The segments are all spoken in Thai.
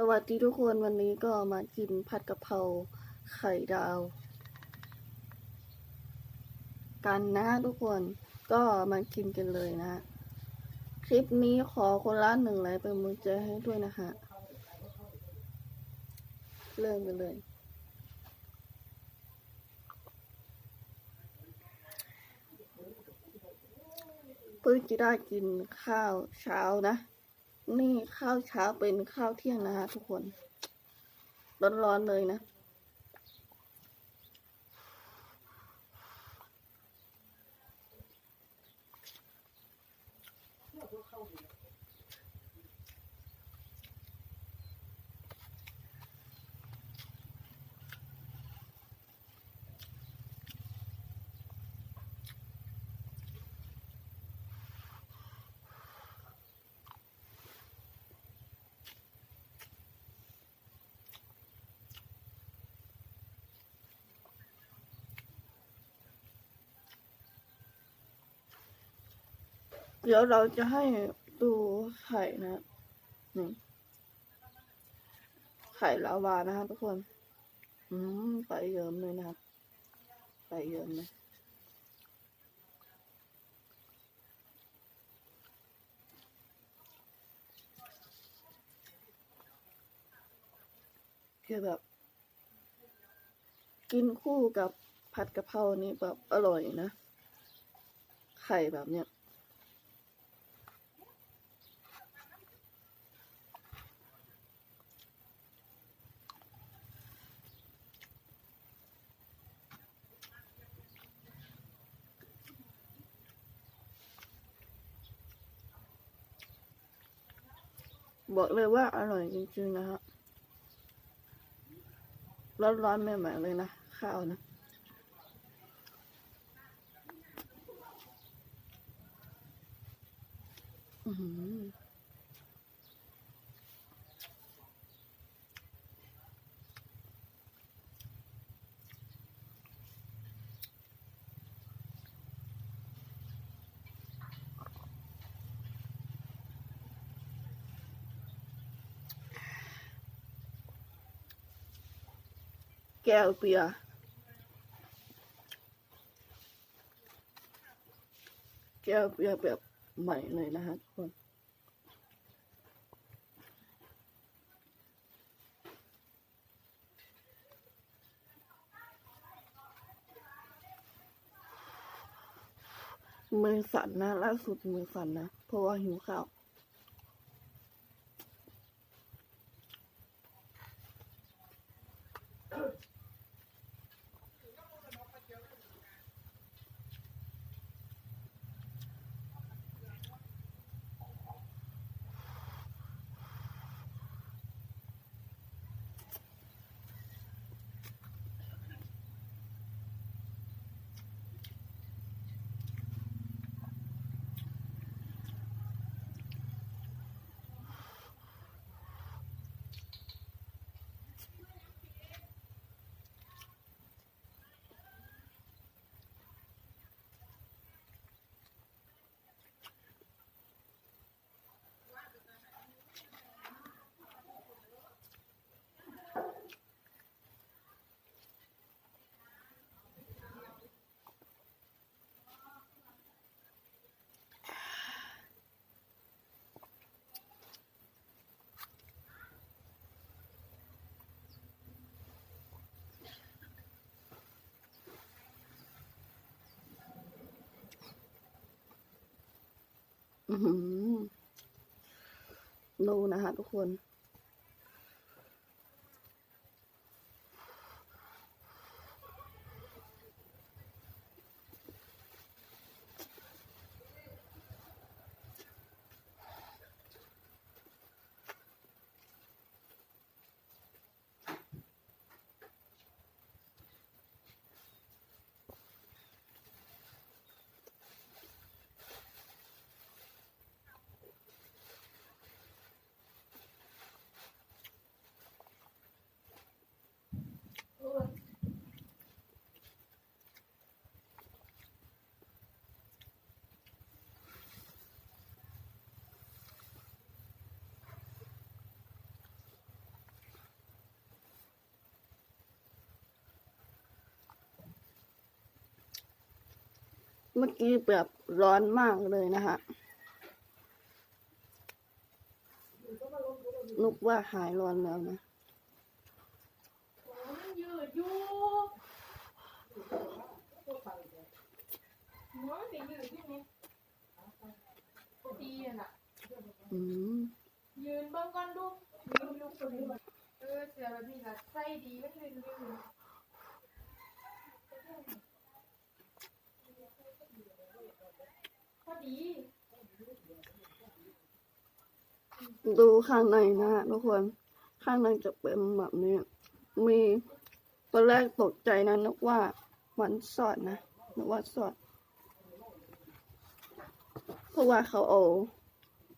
สวัสดีทุกคนวันนี้ก็มากินผัดกะเพราไข่ดาว กันนะทุกคนก็มากินกันเลยนะ คลิปนี้ขอคนละหนึ่งไลค์เป็นมือใจให้ด้วยนะฮะเริ่มกันเลย เพิ่งจะได้กินข้าวเช้านะ นี่ข้าวเช้าเป็นข้าวเที่ยงนะฮะทุกคน ร้อนๆเลยนะ เดี๋ยวเราจะให้ดูไข่นะนี่ไข่ลาวานะครับทุกคน อืมไข่เยิ้มเลยนะครับไข่เยิ้มเลยคือแบบ กินคู่กับผัดกะเพรานี่แบบอร่อยนะ ไข่แบบเนี้ย บอกเลยว่าอร่อยจริงๆนะฮะร้อนๆใหม่ๆเลยนะ ข้าวนะอือ แก้วเบียร์แก้วเบียร์แบบใหม่เลยนะฮะทุกคนมือสั่นนะล่าสุดมือสั่นนะ เพราะว่าหิวข้าว ดูนะฮะทุกคน เมื่อกี้แบบร้อนมากเลยนะฮะนุกว่าหายร้อนแล้วนะมันยืดอยู่หัวมันยืดอยู่นี่ดีอะนะอืมยืนเบิ่งก่อนดูเออเสือแบบนี้ละใส่ดีมันยืนยืนพอ ดูข้างในนะฮะทุกคน ข้างในจะเป็นแบบนี้ มีตอนแรกตกใจนะนึกว่ามันสอดนะนึกว่าสอดเพราะว่าเขาเอา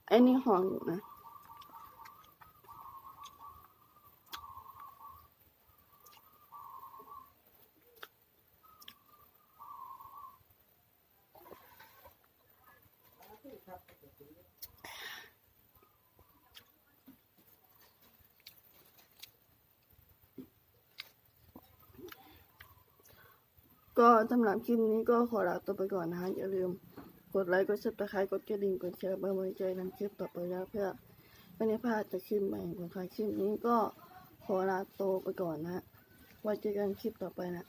ไอ้นี่ห่ออยู่นะ ก็สำหรับคลิปนี้ก็ขอลาตัวไปก่อนนะฮะอย่าลืมกดไลค์ กดซับสไครต์กดกระดิ่ง กดแชร์เพื่อม่ให้ใจทำคลิปต่อไปแล้วเพื่อไม่ให้พลาดจากคลิปใหม่ของใครคลิปนี้ก็ขอลาตัวไปก่อนนะฮะไว้เจอกันคลิปต่อไปนะ